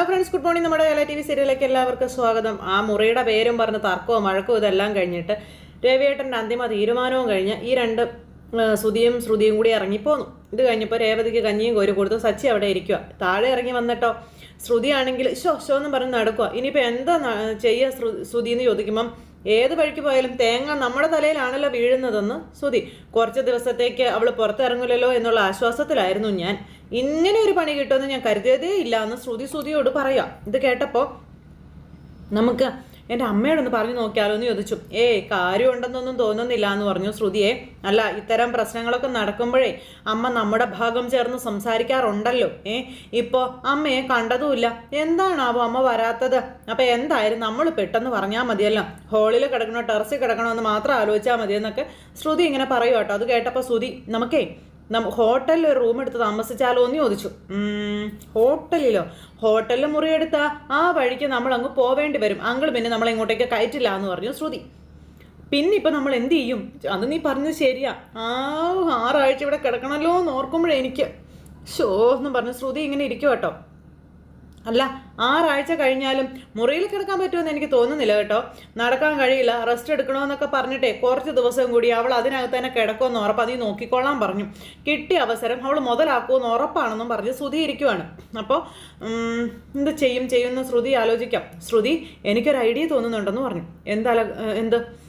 Hello friends good morning നമ്മുടെ Kerala T V സീരിയലിലേക്ക് എല്ലാവർക്കും സ്വാഗതം. ആ മുറിയുടെ പേരും പറഞ്ഞ് തർക്കവും മഴക്കവും ഇതെല്ലാം കഴിഞ്ഞിട്ട് രവിയേട്ടന്റെ അന്തിമ തീരുമാനവും കഴിഞ്ഞ് ഈ രണ്ട് ശ്രുതിയും ശ്രുതിയും കൂടി ഇറങ്ങിപ്പോന്നു. ഇത് കഴിഞ്ഞപ്പോൾ രേവതിക്ക് കഞ്ഞിയും കോരി കൊടുത്തു. സച്ചി അവിടെ ഇരിക്കുക താഴെ ഇറങ്ങി വന്നിട്ടോ? ശ്രുതിയാണെങ്കിൽ ഷോ ഷോ എന്നും പറഞ്ഞ് നടക്കുക ഇനിയിപ്പോൾ എന്താ ചെയ്യുക ശ്രു ശ്രുതി എന്ന് ചോദിക്കുമ്പം ഏത് വഴിക്ക് പോയാലും തേങ്ങ നമ്മുടെ തലയിലാണല്ലോ വീഴുന്നതെന്ന് ശ്രുതി. കുറച്ച് ദിവസത്തേക്ക് അവൾ പുറത്തിറങ്ങില്ലല്ലോ എന്നുള്ള ആശ്വാസത്തിലായിരുന്നു ഞാൻ. ഇങ്ങനെ ഒരു പണി കിട്ടുമെന്ന് ഞാൻ കരുതിയതേ ഇല്ല എന്ന് ശ്രുതി ശ്രുതിയോട് പറയാം. ഇത് കേട്ടപ്പോൾ നമുക്ക് എന്റെ അമ്മയോടൊന്ന് പറഞ്ഞു നോക്കിയാലോ എന്ന് ചോദിച്ചു. ഏയ് കാര്യമുണ്ടെന്നൊന്നും തോന്നുന്നില്ല എന്ന് പറഞ്ഞു ശ്രുതിയെ. അല്ല ഇത്തരം പ്രശ്നങ്ങളൊക്കെ നടക്കുമ്പോഴേ അമ്മ നമ്മുടെ ഭാഗം ചേർന്ന് സംസാരിക്കാറുണ്ടല്ലോ. ഏ ഇപ്പോൾ അമ്മയെ കണ്ടതുമില്ല. എന്താണാവോ അമ്മ വരാത്തത്? അപ്പോൾ എന്തായാലും നമ്മൾ പെട്ടെന്ന് പറഞ്ഞാൽ മതിയല്ലോ. ഹോളിൽ കിടക്കണോ ടെറസിൽ കിടക്കണോ എന്ന് മാത്രം ആലോചിച്ചാൽ മതിയെന്നൊക്കെ ശ്രുതി ഇങ്ങനെ പറയും കേട്ടോ അത് കേട്ടപ്പോൾ ശ്രുതി നമുക്കേ ഹോട്ടലിൽ ഒരു റൂം എടുത്ത് താമസിച്ചാലോ എന്ന് ചോദിച്ചു. ഹോട്ടലിലോ? ഹോട്ടലിൽ മുറിയെടുത്ത ആ വഴിക്ക് നമ്മൾ അങ്ങ് പോവേണ്ടി വരും. അങ്കിൾ പിന്നെ നമ്മളെ ഇങ്ങോട്ടേക്ക് കയറ്റില്ല എന്ന് പറഞ്ഞു ശ്രുതി. പിന്നെ ഇപ്പം നമ്മൾ എന്ത് ചെയ്യും? അത് നീ പറഞ്ഞത് ശരിയാ. ആ ആറാഴ്ച ഇവിടെ കിടക്കണമല്ലോ എന്ന് ഓർക്കുമ്പോഴേ എനിക്ക്. ഷോ എന്ന് പറഞ്ഞു ശ്രുതി ഇങ്ങനെ ഇരിക്കും കേട്ടോ അല്ല ആറാഴ്ച കഴിഞ്ഞാലും മുറിയിൽ കിടക്കാൻ പറ്റുമെന്ന് എനിക്ക് തോന്നുന്നില്ല കേട്ടോ. നടക്കാൻ കഴിയില്ല റെസ്റ്റ് എടുക്കണമെന്നൊക്കെ പറഞ്ഞിട്ടേ കുറച്ച് ദിവസം കൂടി അവൾ അതിനകത്ത് തന്നെ കിടക്കുമെന്ന് ഉറപ്പ് അതീ നോക്കിക്കൊള്ളാൻ പറഞ്ഞു. കിട്ടിയ അവസരം അവൾ മുതലാക്കുമെന്ന് ഉറപ്പാണെന്നും പറഞ്ഞ് ശ്രുതി ഇരിക്കുവാണ്. അപ്പോൾ എന്ത് ചെയ്യും ചെയ്യുമെന്ന് ശ്രുതി ആലോചിക്കാം. ശ്രുതി എനിക്കൊരു ഐഡിയ തോന്നുന്നുണ്ടെന്ന് പറഞ്ഞു. എന്താ എന്ത്?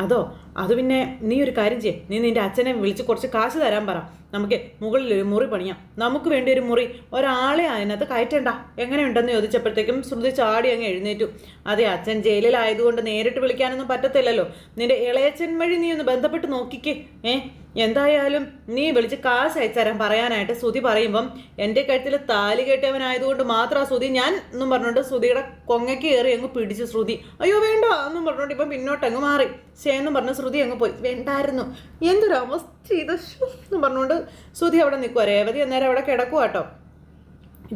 അതോ അത് പിന്നെ നീ ഒരു കാര്യം ചെയ്യേ. നീ നിന്റെ അച്ഛനെ വിളിച്ച് കുറച്ച് കാശ് തരാൻ പറ. നമുക്ക് മുകളിൽ ഒരു മുറി പണിയാം. നമുക്ക് വേണ്ടി ഒരു മുറി. ഒരാളെ അതിനകത്ത് കയറ്റണ്ട. എങ്ങനെയുണ്ടെന്ന് ചോദിച്ചപ്പോഴത്തേക്കും ശ്രുതി ചാടി അങ്ങ് എഴുന്നേറ്റു. അതെ അച്ഛൻ ജയിലിലായതുകൊണ്ട് നേരിട്ട് വിളിക്കാനൊന്നും പറ്റത്തില്ലല്ലോ. നിന്റെ ഇളയച്ചൻ വഴി നീ ഒന്ന് ബന്ധപ്പെട്ട് നോക്കിക്കേ. ഏ? എന്തായാലും നീ വിളിച്ച് കാശ് അയച്ചുതരാൻ പറയാനായിട്ട് ശ്രുതി പറയുമ്പം എന്റെ കഴുത്തിൽ താലി കെട്ടിയവനായതുകൊണ്ട് മാത്രം ആ ശ്രുതി. ഞാൻ എന്നും പറഞ്ഞുകൊണ്ട് ശ്രുതിയുടെ കൊങ്ങയ്ക്ക് കയറി അങ്ങ് പിടിച്ചു ശ്രുതി. അയ്യോ വേണ്ട എന്നും പറഞ്ഞുകൊണ്ട് ഇപ്പം പിന്നോട്ടങ്ങ് മാറി. ശേ എന്നും പറഞ്ഞ് ശ്രുതി അങ്ങ് പോയി. വേണ്ടായിരുന്നു. എന്തൊരു അവസ്ഥ ഇത് എന്നും പറഞ്ഞുകൊണ്ട് ശ്രുതി അവിടെ നിൽക്കുക രേവതി അന്നേരം അവിടെ കിടക്കുക കേട്ടോ.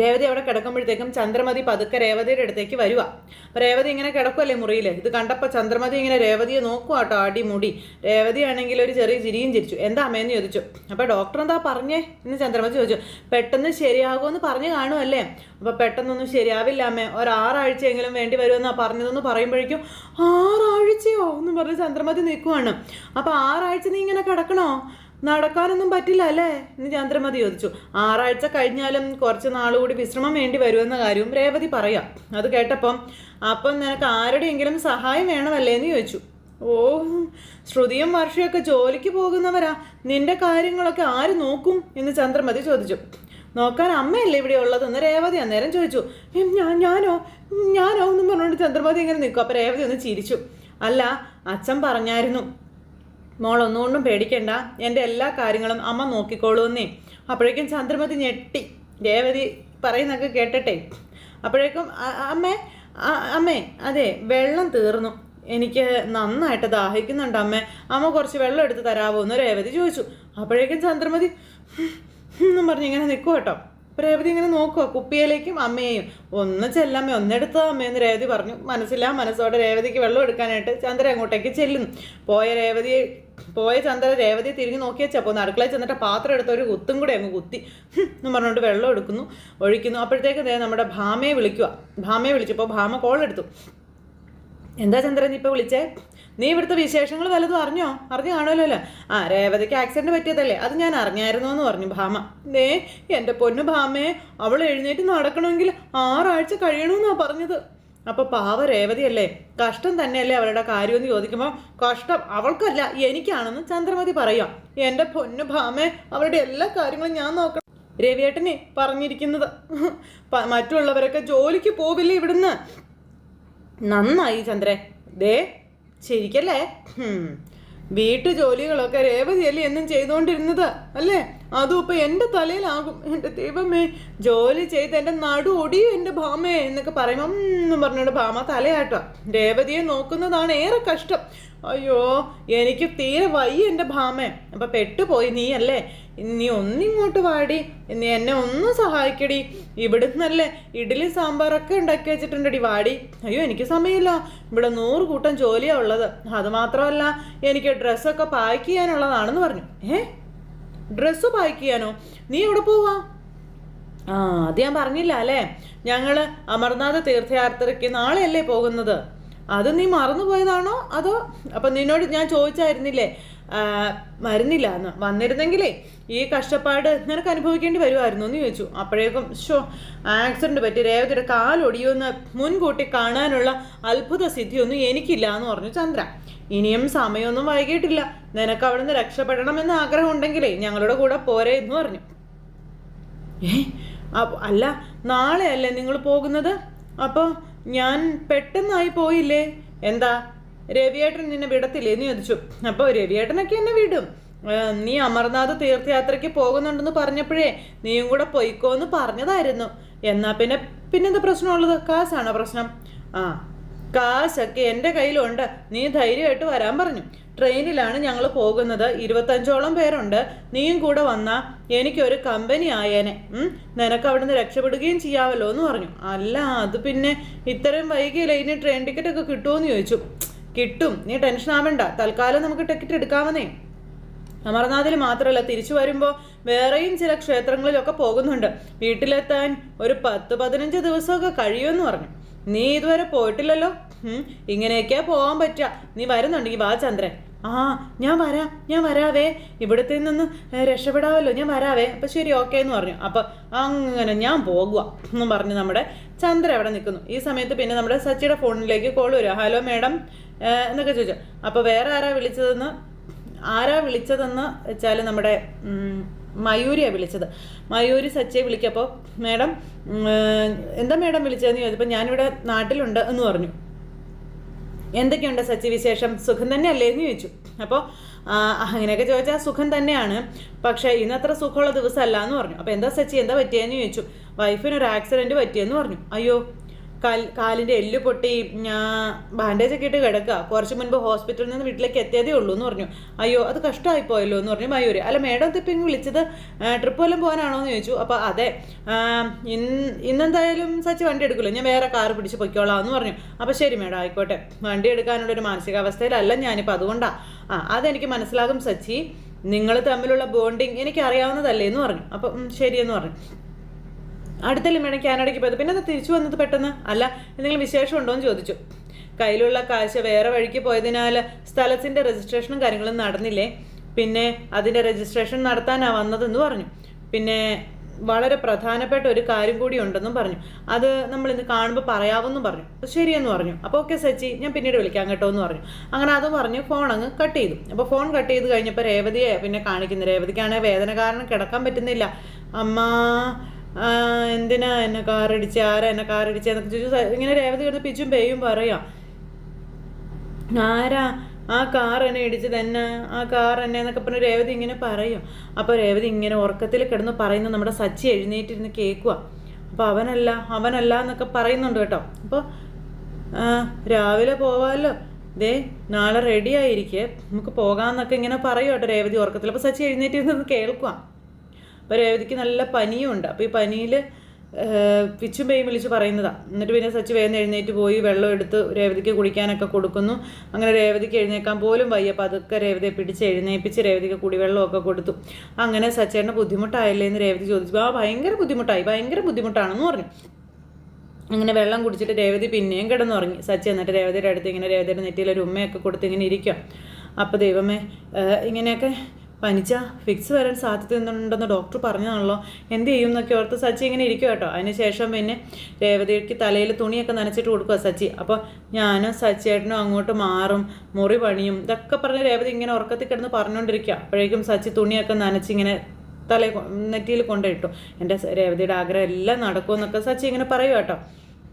രേവതി അവിടെ കിടക്കുമ്പോഴത്തേക്കും ചന്ദ്രമതി പതുക്കെ രേവതിയുടെ അടുത്തേക്ക് വരുക അപ്പോൾ രേവതി ഇങ്ങനെ കിടക്കുമല്ലേ മുറിയിൽ ഇത് കണ്ടപ്പോൾ ചന്ദ്രമതി ഇങ്ങനെ രേവതിയെ നോക്കുക കേട്ടോ അടിമുടി. രേവതി ആണെങ്കിൽ ഒരു ചെറിയ ചിരിയും ചിരിച്ചു. എന്താ അമ്മയെന്ന് ചോദിച്ചു. അപ്പോൾ ഡോക്ടർ എന്താ പറഞ്ഞേ? എന്ന് ചന്ദ്രമതി ചോദിച്ചു. പെട്ടെന്ന് ശരിയാകുമെന്ന് പറഞ്ഞു കാണുമല്ലേ അപ്പോൾ പെട്ടെന്നൊന്നും ശരിയാവില്ല അമ്മേ. ഒരാറാഴ്ചയെങ്കിലും വേണ്ടി വരുമെന്നാണ് പറഞ്ഞതെന്ന് പറയുമ്പോഴേക്കും ആറാഴ്ചയോ? എന്ന് പറഞ്ഞ് ചന്ദ്രമതി നിൽക്കുവാണ്. അപ്പോൾ ആറാഴ്ച നീ ഇങ്ങനെ കിടക്കണോ? നടക്കാനൊന്നും പറ്റില്ല അല്ലേ? എന്ന് ചന്ദ്രമതി ചോദിച്ചു. ആറാഴ്ച കഴിഞ്ഞാലും കുറച്ച് നാളുകൂടി വിശ്രമം വേണ്ടി വരുമെന്ന കാര്യവും രേവതി പറയാം. അത് കേട്ടപ്പം അപ്പം നിനക്ക് ആരുടെയെങ്കിലും സഹായം വേണമല്ലേ? എന്ന് ചോദിച്ചു. ഓ ശ്രുതിയും വർഷയൊക്കെ ജോലിക്ക് പോകുന്നവരാ. നിന്റെ കാര്യങ്ങളൊക്കെ ആര് നോക്കും? എന്ന് ചന്ദ്രമതി ചോദിച്ചു. നോക്കാൻ അമ്മയല്ലേ ഇവിടെ ഉള്ളതെന്ന് രേവതി അന്നേരം ചോദിച്ചു. ഞാൻ ഞാനോ? ഞാനോ? എന്നും പറഞ്ഞുകൊണ്ട് ചന്ദ്രമതി ഇങ്ങനെ നിൽക്കും. അപ്പോൾ രേവതി ഒന്ന് ചിരിച്ചു. അല്ല അച്ഛൻ പറഞ്ഞായിരുന്നു. മോൾ ഒന്നുകൊണ്ടും പേടിക്കണ്ട. എന്റെ എല്ലാ കാര്യങ്ങളും അമ്മ നോക്കിക്കോളൂന്നേ അപ്പോഴേക്കും ചന്ദ്രമതി ഞെട്ടി. രേവതി പറയുന്നൊക്കെ കേട്ടട്ടെ. അപ്പോഴേക്കും അമ്മേ അമ്മേ അതെ വെള്ളം തീർന്നു. എനിക്ക് നന്നായിട്ട് ദാഹിക്കുന്നുണ്ട് അമ്മേ. അമ്മ കുറച്ച് വെള്ളം എടുത്ത് തരാമോ എന്ന് രേവതി ചോദിച്ചു. അപ്പോഴേക്കും ചന്ദ്രമതി എന്നും പറഞ്ഞ് ഇങ്ങനെ നിൽക്കും കേട്ടോ. രേവതി ഇങ്ങനെ നോക്കുക കുപ്പിയിലേക്കും അമ്മയെയും. ഒന്ന് ചെല്ലമ്മ ഒന്നെടുത്തോ അമ്മയെന്ന് രേവതി പറഞ്ഞു. മനസ്സിലാ മനസ്സോടെ രേവതിക്ക് വെള്ളം എടുക്കാനായിട്ട് ചന്ദ്രൻ അങ്ങോട്ടേക്ക് ചെല്ലുന്നു. പോയ രേവതിയെ പോയ ചന്ദ്ര രേവതി തിരിഞ്ഞു നോക്കി വെച്ചപ്പോൾ ഒന്ന് അടുക്കളയിൽ ചെന്നിട്ട് പാത്രം എടുത്ത ഒരു കുത്തും കൂടെ അങ്ങ് കുത്തി. എന്ന് പറഞ്ഞുകൊണ്ട് വെള്ളം എടുക്കുന്നു ഒഴിക്കുന്നു. അപ്പോഴത്തേക്ക് നമ്മുടെ ഭാമയെ വിളിക്കുക ഭാമയെ വിളിച്ചപ്പോൾ ഭാമ കോൾ എടുത്തു. എന്താ ചന്ദ്രൻ നീ ഇപ്പോൾ വിളിച്ചേ? നീ ഇവിടുത്തെ വിശേഷങ്ങൾ വല്ലതും അറിഞ്ഞോ? അറിഞ്ഞു കാണുമല്ലോ അല്ലേ? ആ രേവതിക്ക് ആക്സിഡന്റ് പറ്റിയതല്ലേ? അത് ഞാൻ അറിഞ്ഞായിരുന്നു എന്ന് പറഞ്ഞു ഭാമ. ദേ എന്റെ പൊന്നു ഭാമയെ അവൾ എഴുന്നേറ്റ് നടക്കണമെങ്കിൽ ആറാഴ്ച കഴിയണമെന്നാണ് പറഞ്ഞത്. അപ്പോൾ പാവ രേവതിയല്ലേ? കഷ്ടം തന്നെയല്ലേ അവരുടെ കാര്യമെന്ന് ചോദിക്കുമ്പോൾ കഷ്ടം അവൾക്കല്ല എനിക്കാണെന്ന് ചന്ദ്രമതി പറയാം. എന്റെ പൊന്നു ഭാമ അവരുടെ എല്ലാ കാര്യങ്ങളും ഞാൻ നോക്കണം. രവിയേട്ടനെ പറഞ്ഞിരിക്കുന്നത് മറ്റുള്ളവരൊക്കെ ജോലിക്ക് പോവില്ലേ ഇവിടുന്ന്? നന്നായി ചന്ദ്രേ. ദേ ശരിക്കല്ലേ. വീട്ടു ജോലികളൊക്കെ രേവതിയല്ലേ എന്നും ചെയ്തുകൊണ്ടിരുന്നത് അല്ലേ? അതും ഇപ്പൊ എന്റെ തലയിലാകും. എന്റെ ദൈവമേ ജോലി ചെയ്ത് എന്റെ നടു ഒടിയും എന്റെ ഭാമേ എന്നൊക്കെ പറയുമ്പോൾ ഉം എന്നും പറഞ്ഞുകൊണ്ട് ഭാമ തലയാട്ടോ. രേവതിയെ നോക്കുന്നതാണ് ഏറെ കഷ്ടം. അയ്യോ എനിക്ക് തീരെ വയ്യ എന്റെ ഭാമേ. അപ്പം പെട്ടുപോയി നീ അല്ലേ? നീ ഒന്നിങ്ങോട്ട് വാടി. നീ എന്നെ ഒന്നും സഹായിക്കടി. ഇവിടുന്നല്ലേ ഇഡ്ഡലി സാമ്പാറൊക്കെ ഉണ്ടാക്കി വെച്ചിട്ടുണ്ടടി വാടി. അയ്യോ എനിക്ക് സമയമില്ല. ഇവിടെ നൂറ് കൂട്ടം ജോലിയാ ഉള്ളത്. അത് മാത്രമല്ല എനിക്ക് ഡ്രസ്സൊക്കെ പാക്ക് ചെയ്യാനുള്ളതാണെന്ന് പറഞ്ഞു. ഏ? ഡ്രസ്സ് പാക്ക് ചെയ്യാനോ നീ എവിടെ പോവാ? ആ അത് ഞാൻ പറഞ്ഞില്ല അല്ലേ? ഞങ്ങൾ അമർനാഥ് തീർത്ഥയാത്രയ്ക്ക് നാളെയല്ലേ പോകുന്നത്? അത് നീ മറന്നുപോയതാണോ? അതോ അപ്പം നിന്നോട് ഞാൻ ചോദിച്ചായിരുന്നില്ലേ? ആ, വരുന്നില്ല എന്ന്. വന്നിരുന്നെങ്കിലേ ഈ കഷ്ടപ്പാട് നിനക്ക് അനുഭവിക്കേണ്ടി വരുമായിരുന്നു എന്ന് ചോദിച്ചു. അപ്പോഴേക്കും ഷോ ആക്സിഡന്റ് പറ്റി രേവതിയുടെ കാലൊടിയുമെന്ന് മുൻകൂട്ടി കാണാനുള്ള അത്ഭുത സിദ്ധിയൊന്നും എനിക്കില്ല എന്ന് പറഞ്ഞു ചന്ദ്ര. ഇനിയും സമയമൊന്നും വൈകിട്ടില്ല. നിനക്ക് അവിടുന്ന് രക്ഷപ്പെടണമെന്ന് ആഗ്രഹം ഉണ്ടെങ്കിലേ ഞങ്ങളുടെ കൂടെ പോരെ എന്ന് പറഞ്ഞു. ഏ അല്ല നാളെ അല്ലേ നിങ്ങൾ പോകുന്നത്? അപ്പോൾ ഞാൻ പെട്ടെന്നായി പോയില്ലേ? എന്താ രവിയേട്ടൻ നിന്നെ വിടത്തില്ലേ എന്ന് ചോദിച്ചു. അപ്പോൾ രവിയേട്ടനൊക്കെ എന്നെ വിടും. നീ അമർനാഥ് തീർത്ഥയാത്രയ്ക്ക് പോകുന്നുണ്ടെന്ന് പറഞ്ഞപ്പോഴേ നീയും കൂടെ പൊയ്ക്കോന്ന് പറഞ്ഞതായിരുന്നു. എന്നാ പിന്നെ പിന്നെന്താ പ്രശ്നമുള്ളത്? കാശാണോ പ്രശ്നം? ആ കാശൊക്കെ എന്റെ കയ്യിലുണ്ട്. നീ ധൈര്യമായിട്ട് വരാൻ പറഞ്ഞു. ട്രെയിനിലാണ് ഞങ്ങൾ പോകുന്നത്. ഇരുപത്തഞ്ചോളം പേരുണ്ട്. നീയും കൂടെ വന്നാൽ എനിക്കൊരു കമ്പനി ആയേനെ. നിനക്ക് അവിടുന്ന് രക്ഷപ്പെടുകയും ചെയ്യാമല്ലോ എന്ന് പറഞ്ഞു. അല്ല അത് പിന്നെ ഇത്രയും വൈകിയില്ല ഇനി ട്രെയിൻ ടിക്കറ്റ് ഒക്കെ കിട്ടുമോയെന്ന് ചോദിച്ചു. കിട്ടും. നീ ടെൻഷൻ ആവണ്ട. തൽക്കാലം നമുക്ക് ടിക്കറ്റ് എടുക്കാമെന്നേ അമർനാഥിൽ മാത്രമല്ല തിരിച്ചു വരുമ്പോൾ വേറെയും ചില ക്ഷേത്രങ്ങളിലൊക്കെ പോകുന്നുണ്ട്. വീട്ടിലെത്താൻ ഒരു പത്ത് പതിനഞ്ച് ദിവസമൊക്കെ കഴിയുമെന്ന് പറഞ്ഞു. നീ ഇതുവരെ പോയിട്ടില്ലല്ലോ? ഇങ്ങനെയൊക്കെയാ പോകാൻ പറ്റുക. നീ വരുന്നുണ്ടെങ്കിൽ വാ ചന്ദ്രൻ. ആ ഞാൻ വരാ ഞാൻ വരാവേ. ഇവിടുത്തെ നിന്ന് രക്ഷപ്പെടാമല്ലോ ഞാൻ വരാവേ. അപ്പം ശരി ഓക്കെ എന്ന് പറഞ്ഞു. അപ്പം അങ്ങനെ ഞാൻ പോകുക എന്ന് പറഞ്ഞ് നമ്മുടെ ചന്ദ്ര അവിടെ നിൽക്കുന്നു. ഈ സമയത്ത് പിന്നെ നമ്മുടെ സച്ചിയുടെ ഫോണിലേക്ക് കോൾ വരിക ഹലോ മേഡം എന്നൊക്കെ ചോദിച്ചു. അപ്പോൾ വേറെ ആരാ വിളിച്ചതെന്ന് ആരാ വിളിച്ചതെന്ന് വെച്ചാൽ നമ്മുടെ മയൂരിയാ വിളിച്ചത്. മയൂരി സച്ചിയെ വിളിക്കപ്പോൾ മേഡം എന്താ മേഡം വിളിച്ചതെന്ന് ചോദിച്ചപ്പോൾ ഞാനിവിടെ നാട്ടിലുണ്ട് എന്ന് പറഞ്ഞു. എന്തൊക്കെയുണ്ട് സച്ചി വിശേഷം സുഖം തന്നെയല്ലേ എന്ന് ചോദിച്ചു. അപ്പോൾ അങ്ങനെയൊക്കെ ചോദിച്ചാൽ സുഖം തന്നെയാണ്. പക്ഷേ ഇന്നത്ര സുഖമുള്ള ദിവസമല്ല എന്ന് പറഞ്ഞു. അപ്പോൾ എന്താ സച്ചി എന്താ പറ്റിയെന്ന് ചോദിച്ചു. വൈഫിന് ഒരു ആക്സിഡന്റ് പറ്റിയെന്ന് പറഞ്ഞു. അയ്യോ കാലിന്റെ എല്ല് പൊട്ടി ഞാൻ ബാൻഡേജ് ഒക്കെ ഇട്ട് കിടക്കുക. കുറച്ച് മുൻപ് ഹോസ്പിറ്റലിൽ നിന്ന് വീട്ടിലേക്ക് എത്തിയതേ ഉള്ളൂ എന്ന് പറഞ്ഞു. അയ്യോ അത് കഷ്ടമായി പോയല്ലോ എന്ന് പറഞ്ഞു മയൂര്. അല്ല മേഡം തിപ്പിങ് വിളിച്ചത് ട്രിപ്പ് വല്ലതും പോകാനാണോ എന്ന് ചോദിച്ചു. അപ്പോൾ അതെ ഇന്ന് ഇന്നെന്തായാലും സച്ചി വണ്ടി എടുക്കില്ല. ഞാൻ വേറെ കാർ പിടിച്ച് പൊയ്ക്കോളാം എന്ന് പറഞ്ഞു. അപ്പോൾ ശരി മേഡം ആയിക്കോട്ടെ. വണ്ടി എടുക്കാനുള്ള ഒരു മാനസികാവസ്ഥയിലല്ല ഞാനിപ്പോൾ അതുകൊണ്ടാണ് ആ അതെനിക്ക് മനസ്സിലാകും സച്ചി. നിങ്ങൾ തമ്മിലുള്ള ബോണ്ടിങ് എനിക്ക് അറിയാവുന്നതല്ലേ എന്ന് പറഞ്ഞു. അപ്പം ശരിയെന്ന് പറഞ്ഞു. അടുത്തല്ലേ മേഡം കാനഡയ്ക്ക് പോയത്? പിന്നെ അത് തിരിച്ചു വന്നത് പെട്ടെന്ന്? അല്ല എന്തെങ്കിലും വിശേഷം ഉണ്ടോ എന്ന് ചോദിച്ചു. കയ്യിലുള്ള കാശ് വേറെ വഴിക്ക് പോയതിനാൽ സ്ഥലത്തിന്റെ രജിസ്ട്രേഷനും കാര്യങ്ങളും നടന്നില്ലേ? പിന്നെ അതിന്റെ രജിസ്ട്രേഷൻ നടത്താനാണ് വന്നതെന്ന് പറഞ്ഞു. പിന്നെ വളരെ പ്രധാനപ്പെട്ട ഒരു കാര്യം കൂടി ഉണ്ടെന്നും പറഞ്ഞു. അത് നമ്മൾ ഇന്ന് കാണുമ്പോൾ പറയാമെന്നും പറഞ്ഞു. ശരിയെന്ന് പറഞ്ഞു. അപ്പോൾ ഓക്കെ സച്ചി ഞാൻ പിന്നീട് വിളിക്കാം കേട്ടോ എന്ന് പറഞ്ഞു. അങ്ങനെ അത് പറഞ്ഞു ഫോൺ അങ്ങ് കട്ട് ചെയ്തു. അപ്പോൾ ഫോൺ കട്ട് ചെയ്ത് കഴിഞ്ഞപ്പോൾ രേവതിയെ പിന്നെ കാണിക്കുന്നു. രേവതിക്കാണെങ്കിൽ വേദന കാരണം കിടക്കാൻ പറ്റുന്നില്ല. അമ്മ എന്തിനാ എന്നെ കാറടിച്ച്? ആരാ എന്നെ കാറടിച്ച് എന്നൊക്കെ ചോദിച്ചു. ഇങ്ങനെ രേവതി കിടന്ന് പിച്ചും പേയും പറയാം. ആരാ? ആ കാർ എന്നെ ഇടിച്ച് തന്നെ ആ കാർ എന്നെ എന്നൊക്കെ പറഞ്ഞ് രേവതി ഇങ്ങനെ പറയും. അപ്പോൾ രേവതി ഇങ്ങനെ ഉറക്കത്തിൽ കിടന്ന് പറയുന്ന നമ്മുടെ സച്ചി എഴുന്നേറ്റിരുന്ന് കേൾക്കുക അപ്പോൾ അവനല്ല അവനല്ല എന്നൊക്കെ പറയുന്നുണ്ട് കേട്ടോ. അപ്പോൾ രാവിലെ പോവാമല്ലോ ദേ നാളെ റെഡി ആയിരിക്കെ. നമുക്ക് പോകാമെന്നൊക്കെ ഇങ്ങനെ പറയും കേട്ടോ രേവതി ഉറക്കത്തിൽ. അപ്പോൾ സച്ചി എഴുന്നേറ്റിരുന്ന് കേൾക്കുക അപ്പോൾ രേവതിക്ക് നല്ല പനിയും ഉണ്ട് അപ്പോൾ ഈ പനിയിൽ പിച്ചും പേയും വിളിച്ച് പറയുന്നതാണ് എന്നിട്ട് പിന്നെ സച്ചി വേഗം എഴുന്നേറ്റ് പോയി വെള്ളം എടുത്ത് രേവതിക്ക് കുടിക്കാനൊക്കെ കൊടുക്കുന്നു. അങ്ങനെ രേവതിക്ക് എഴുന്നേക്കാൻ പോലും വയ്യ. അപ്പോൾ അതൊക്കെ രേവതിയെ പിടിച്ച് എഴുന്നേപ്പിച്ച് രേവതിക്ക് കുടിവെള്ളമൊക്കെ കൊടുത്തു. അങ്ങനെ സച്ചേട്ടന് ബുദ്ധിമുട്ടായില്ലേ എന്ന് രേവതി ചോദിച്ചു. ആ ഭയങ്കര ബുദ്ധിമുട്ടായി. ഭയങ്കര ബുദ്ധിമുട്ടാണെന്ന് പറഞ്ഞു. അങ്ങനെ വെള്ളം കുടിച്ചിട്ട് രേവതി പിന്നെയും കിടന്നുറങ്ങി. സച്ചി എന്നിട്ട് രേവതിയുടെ അടുത്ത് ഇങ്ങനെ രേവതിയുടെ നെറ്റിയിൽ ഒരു ഉമ്മയൊക്കെ കൊടുത്ത് ഇങ്ങനെ ഇരിക്കും അപ്പോൾ ദൈവമേ ഇങ്ങനെയൊക്കെ പനിച്ച ഫിക്സ് വരാൻ സാധ്യതയുണ്ടെന്ന് ഡോക്ടർ പറഞ്ഞതാണല്ലോ. എന്ത് ചെയ്യും എന്നൊക്കെ ഓർത്ത് സച്ചി ഇങ്ങനെ ഇരിക്കും കേട്ടോ. അതിന് ശേഷം പിന്നെ രേവതിക്ക് തലയിൽ തുണിയൊക്കെ നനച്ചിട്ട് കൊടുക്കുക സച്ചി. അപ്പോൾ ഞാനും സച്ചിയേട്ടനും അങ്ങോട്ട് മാറും മുറി പണിയും ഇതൊക്കെ പറഞ്ഞ് രേവതി ഇങ്ങനെ ഉറക്കത്തിൽ കിടന്ന് പറഞ്ഞുകൊണ്ടിരിക്കുക അപ്പോഴേക്കും സച്ചി തുണിയൊക്കെ നനച്ചിങ്ങനെ തലയിൽ നെറ്റിയിൽ കൊണ്ടിട്ടു എന്റെ രേവതിയുടെ ആഗ്രഹം എല്ലാം നടക്കുമെന്നൊക്കെ സച്ചി ഇങ്ങനെ പറയും കേട്ടോ.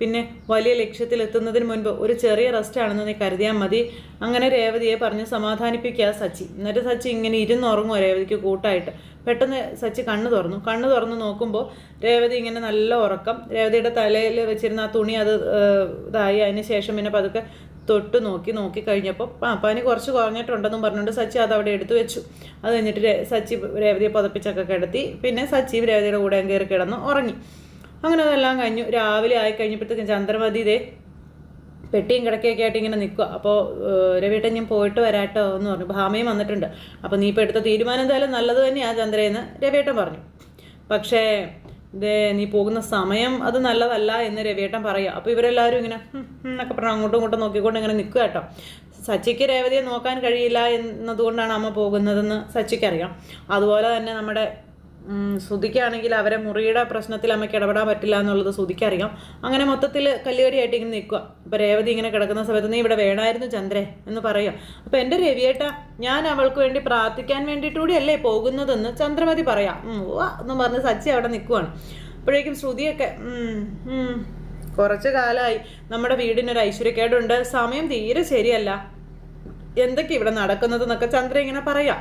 പിന്നെ വലിയ ലക്ഷ്യത്തിൽ എത്തുന്നതിന് മുൻപ് ഒരു ചെറിയ റെസ്റ്റ് ആണെന്ന് നീ കരുതിയാൽ മതി. അങ്ങനെ രേവതിയെ പറഞ്ഞ് സമാധാനിപ്പിക്കുക സച്ചി. എന്നിട്ട് സച്ചി ഇങ്ങനെ ഇരുന്നുറങ്ങുമോ രേവതിക്ക് കൂട്ടായിട്ട്. പെട്ടെന്ന് സച്ചി കണ്ണ് തുറന്നു. കണ്ണ് തുറന്ന് നോക്കുമ്പോൾ രേവതി ഇങ്ങനെ നല്ല ഉറക്കം. രേവതിയുടെ തലയിൽ വെച്ചിരുന്ന ആ തുണി അത് ഇതായി. അതിന് ശേഷം പിന്നെ പതുക്കെ തൊട്ട് നോക്കി നോക്കി കഴിഞ്ഞപ്പോൾ ആ പനി കുറച്ച് കുറഞ്ഞിട്ടുണ്ടെന്നും പറഞ്ഞുകൊണ്ട് സച്ചി അത് അവിടെ എടുത്തു വെച്ചു. അത് കഴിഞ്ഞിട്ട് സച്ചി രേവതിയെ പുതപ്പിച്ചൊക്കെ കിടത്തി. പിന്നെ സച്ചി രേവതിയുടെ കൂടെ കയറി കിടന്ന് ഉറങ്ങി. അങ്ങനെ അതെല്ലാം കഴിഞ്ഞു. രാവിലെ ആയി കഴിഞ്ഞപ്പോഴത്തേക്കും ചന്ദ്രമതി ഇതേ പെട്ടിയും കിടക്കയൊക്കെ ആയിട്ട് ഇങ്ങനെ നിൽക്കുക അപ്പോൾ രവിയേട്ടൻ ഞാൻ പോയിട്ട് വരാട്ടോ എന്ന് പറഞ്ഞു. ഭാമയും വന്നിട്ടുണ്ട്. അപ്പോൾ നീ ഇപ്പോൾ എടുത്ത തീരുമാനം എന്തായാലും നല്ലത് തന്നെയാണ് ചന്ദ്രയെന്ന് രവിയേട്ടൻ പറഞ്ഞു. പക്ഷേ ദേ നീ പോകുന്ന സമയം അത് നല്ലതല്ല എന്ന് രവിയേട്ടൻ പറയുക അപ്പോൾ ഇവരെല്ലാവരും ഇങ്ങനെ എന്നൊക്കെ പറഞ്ഞു അങ്ങോട്ടും ഇങ്ങോട്ടും നോക്കിക്കൊണ്ട് ഇങ്ങനെ നിൽക്കുക കേട്ടോ. സച്ചിക്ക് രേവതിയെ നോക്കാൻ കഴിയില്ല എന്നതുകൊണ്ടാണ് അമ്മ പോകുന്നതെന്ന് സച്ചിക്ക് അറിയാം അതുപോലെ തന്നെ നമ്മുടെ ശ്രുതിക്കാണെങ്കിൽ അവരെ മുറിയുടെ പ്രശ്നത്തിൽ അമ്മയ്ക്ക് ഇടപെടാൻ പറ്റില്ല എന്നുള്ളത് ശ്രുതിക്കറിയാം അങ്ങനെ മൊത്തത്തിൽ കല്ലുകടിയായിട്ട് ഇങ്ങനെ നിൽക്കുക അപ്പോൾ രേവതി ഇങ്ങനെ കിടക്കുന്ന സമയത്ത് നീ ഇവിടെ വേണമായിരുന്നു ചന്ദ്രേ എന്ന് പറയുക അപ്പോൾ എന്റെ രവിയേട്ട ഞാൻ അവൾക്ക് വേണ്ടി പ്രാർത്ഥിക്കാൻ വേണ്ടിയിട്ട് കൂടിയല്ലേ പോകുന്നതെന്ന് ചന്ദ്രമതി പറയാം. എന്ന് പറഞ്ഞ് സച്ചി അവിടെ നിൽക്കുവാണ്. അപ്പോഴേക്കും ശ്രുതിയൊക്കെ കുറച്ച് കാലമായി നമ്മുടെ വീടിനൊരു ഐശ്വര്യക്കേടുണ്ട്. സമയം തീരെ ശരിയല്ല. എന്തൊക്കെ ഇവിടെ നടക്കുന്നത് എന്നൊക്കെ ചന്ദ്ര ഇങ്ങനെ പറയാം.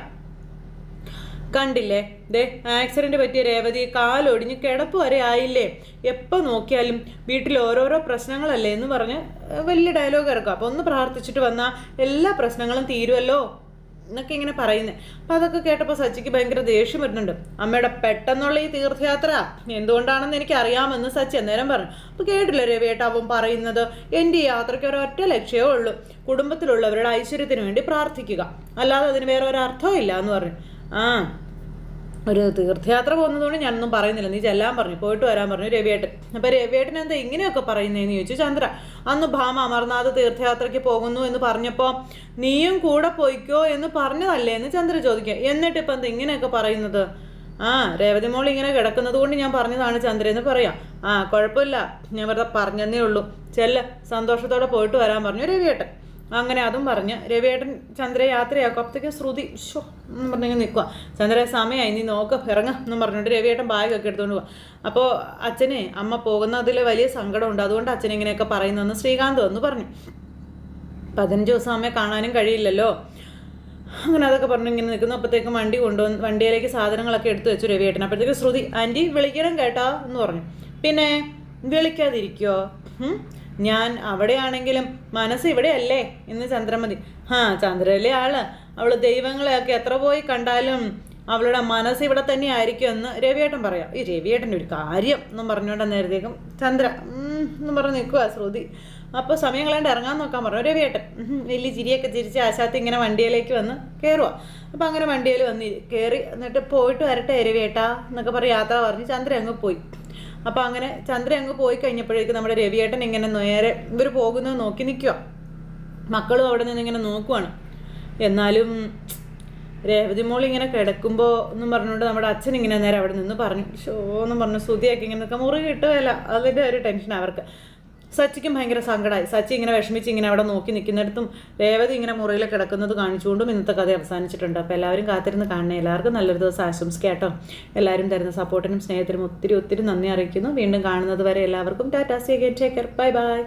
കണ്ടില്ലേ? ദേ ആക്സിഡന്റ് പറ്റിയ രേവതി കാലൊടിഞ്ഞ് കിടപ്പ് വരെ ആയില്ലേ? എപ്പോൾ നോക്കിയാലും വീട്ടിൽ ഓരോരോ പ്രശ്നങ്ങളല്ലേ എന്ന് പറഞ്ഞ് വലിയ ഡയലോഗ് ഇറക്കും. അപ്പോൾ ഒന്ന് പ്രാർത്ഥിച്ചിട്ട് വന്നാൽ എല്ലാ പ്രശ്നങ്ങളും തീരുമല്ലോ എന്നൊക്കെ ഇങ്ങനെ പറയുന്നത് അപ്പം അതൊക്കെ കേട്ടപ്പോൾ സച്ചിക്ക് ഭയങ്കര ദേഷ്യം വരുന്നുണ്ട്. അമ്മയുടെ പെട്ടെന്നുള്ള ഈ തീർത്ഥയാത്ര എന്തുകൊണ്ടാണെന്ന് എനിക്ക് അറിയാമെന്ന് സച്ചി അന്നേരം പറഞ്ഞു. അപ്പോൾ കേട്ടില്ല രവിയേട്ട അവൻ പറയുന്നത്? എന്റെ ഈ യാത്രയ്ക്ക് ഒരൊറ്റ ലക്ഷ്യമേ ഉള്ളൂ. കുടുംബത്തിലുള്ളവരുടെ ഐശ്വര്യത്തിന് വേണ്ടി പ്രാർത്ഥിക്കുക. അല്ലാതെ അതിന് വേറെ ഒരു അർത്ഥവും ഇല്ല എന്ന് പറഞ്ഞു. ആ ഒരു തീർത്ഥയാത്ര പോകുന്നതുകൊണ്ട് ഞാനൊന്നും പറയുന്നില്ല. നീ ചെല്ലാൻ പറഞ്ഞു പോയിട്ട് വരാൻ പറഞ്ഞു രവിയേട്ടൻ. അപ്പൊ രവിയേട്ടൻ എന്താ ഇങ്ങനെയൊക്കെ പറയുന്നതെന്ന് ചോദിച്ചു ചന്ദ്ര. അന്ന് ഭാമ അമർനാഥ് തീർത്ഥയാത്രയ്ക്ക് പോകുന്നു എന്ന് പറഞ്ഞപ്പോൾ നീയും കൂടെ പോയിക്കോ എന്ന് പറഞ്ഞതല്ലേ എന്ന് ചന്ദ്ര ചോദിക്കുക. എന്നിട്ട് ഇപ്പം എന്താ ഇങ്ങനെയൊക്കെ പറയുന്നത്? ആ രേവതി മോൾ ഇങ്ങനെ കിടക്കുന്നത് കൊണ്ട് ഞാൻ പറഞ്ഞതാണ് ചന്ദ്ര എന്ന് പറയാം. ആ കുഴപ്പമില്ല. ഞാൻ വെറുതെ പറഞ്ഞതേ ഉള്ളൂ. ചെല്ല. സന്തോഷത്തോടെ പോയിട്ട് വരാൻ പറഞ്ഞു രവിയേട്ടൻ. അങ്ങനെ അതും പറഞ്ഞ് രവിയേട്ടൻ ചന്ദ്ര യാത്രയാക്കും. അപ്പോഴത്തേക്ക് ശ്രുതി ഷോ എന്ന് പറഞ്ഞിങ്ങനെ നിൽക്കുക ചന്ദ്ര സമയമായി നീ നോക്ക് ഇറങ്ങ എന്നും പറഞ്ഞിട്ട് രവിയേട്ടൻ ബാഗൊക്കെ എടുത്തുകൊണ്ട് പോവാം. അപ്പോൾ അച്ഛനെ അമ്മ പോകുന്നതിൽ വലിയ സങ്കടമുണ്ട്. അതുകൊണ്ട് അച്ഛൻ ഇങ്ങനെയൊക്കെ പറയുന്നതെന്ന് ശ്രീകാന്ത് എന്ന് പറഞ്ഞു. പതിനഞ്ച് ദിവസം അമ്മയെ കാണാനും കഴിയില്ലല്ലോ. അങ്ങനെ അതൊക്കെ പറഞ്ഞു ഇങ്ങനെ നിൽക്കുന്നു അപ്പോഴത്തേക്കും വണ്ടി കൊണ്ടുവന്ന് വണ്ടിയിലേക്ക് സാധനങ്ങളൊക്കെ എടുത്തു വെച്ചു രവിയേട്ടൻ. അപ്പോഴത്തേക്ക് ശ്രുതി ആന്റി വിളിക്കണം കേട്ടോ എന്ന് പറഞ്ഞു. പിന്നെ വിളിക്കാതിരിക്കോ? ഉം? ഞാൻ അവിടെയാണെങ്കിലും മനസ്സ് ഇവിടെയല്ലേ? എന്ന് ചന്ദ്രമതി. ആ ചന്ദ്രയിലെ ആൾ. അവൾ ദൈവങ്ങളെയൊക്കെ എത്ര പോയി കണ്ടാലും അവളുടെ മനസ്സ് ഇവിടെ തന്നെ ആയിരിക്കും എന്ന് രവിയേട്ടൻ പറയാം. ഈ രവിയേട്ടന്റെ ഒരു കാര്യം എന്നും പറഞ്ഞുകൊണ്ട് നേരത്തേക്കും ചന്ദ്ര എന്ന് പറഞ്ഞ് നിൽക്കുക ശ്രുതി. അപ്പോൾ സമയം കളയാണ്ട് ഇറങ്ങാൻ നോക്കാൻ പറഞ്ഞു. രവിയേട്ടൻ വലിയ ചിരിയൊക്കെ ചിരിച്ച് ആശാത്തി ഇങ്ങനെ വണ്ടിയിലേക്ക് വന്ന് കയറുക അപ്പോൾ അങ്ങനെ വണ്ടിയിൽ വന്ന് കയറി എന്നിട്ട് പോയിട്ട് വരട്ടെ രവിയേട്ടാ എന്നൊക്കെ പറഞ്ഞ് യാത്ര പറഞ്ഞ് ചന്ദ്ര അങ്ങ് പോയി. അപ്പോൾ അങ്ങനെ ചന്ദ്ര അങ്ങ് പോയി കഴിഞ്ഞപ്പോഴേക്കും നമ്മുടെ രവിയേട്ടൻ ഇങ്ങനെ നേരെ ഇവർ പോകുന്നത് നോക്കി നിൽക്കുക മക്കളും അവിടെ നിന്ന് ഇങ്ങനെ നോക്കുവാണ്. എന്നാലും രേവതി മോൾ ഇങ്ങനെ കിടക്കുമ്പോ എന്നും പറഞ്ഞുകൊണ്ട് നമ്മുടെ അച്ഛൻ ഇങ്ങനെ നേരെ അവിടെ നിന്ന് പറഞ്ഞു ഷോ എന്നും പറഞ്ഞു സുതിയൊക്കെ ഇങ്ങനെ നിൽക്കാൻ മുറി കിട്ടുകയല്ല. അതിന്റെ ഒരു ടെൻഷൻ അവർക്ക്. സച്ചിക്കും ഭയങ്കര സങ്കടമായി സച്ചി ഇങ്ങനെ വിഷമിച്ച് ഇങ്ങനെ അവിടെ നോക്കി നിൽക്കുന്നിടത്തും രേവതി ഇങ്ങനെ മുറിയിൽ കിടക്കുന്നത് കാണിച്ചുകൊണ്ടും ഇന്നത്തെ കഥ അവസാനിച്ചിട്ടുണ്ട്. അപ്പോൾ എല്ലാവരും കാത്തിരുന്ന് കാണണേ. എല്ലാവർക്കും നല്ലൊരു ദിവസം ആശംസിക്കാം കേട്ടോ. എല്ലാവരും തരുന്ന സപ്പോർട്ടിനും സ്നേഹത്തിനും ഒത്തിരി ഒത്തിരി നന്ദി അറിയിക്കുന്നു. വീണ്ടും കാണുന്നത് വരെ എല്ലാവർക്കും tata. See take care bye bye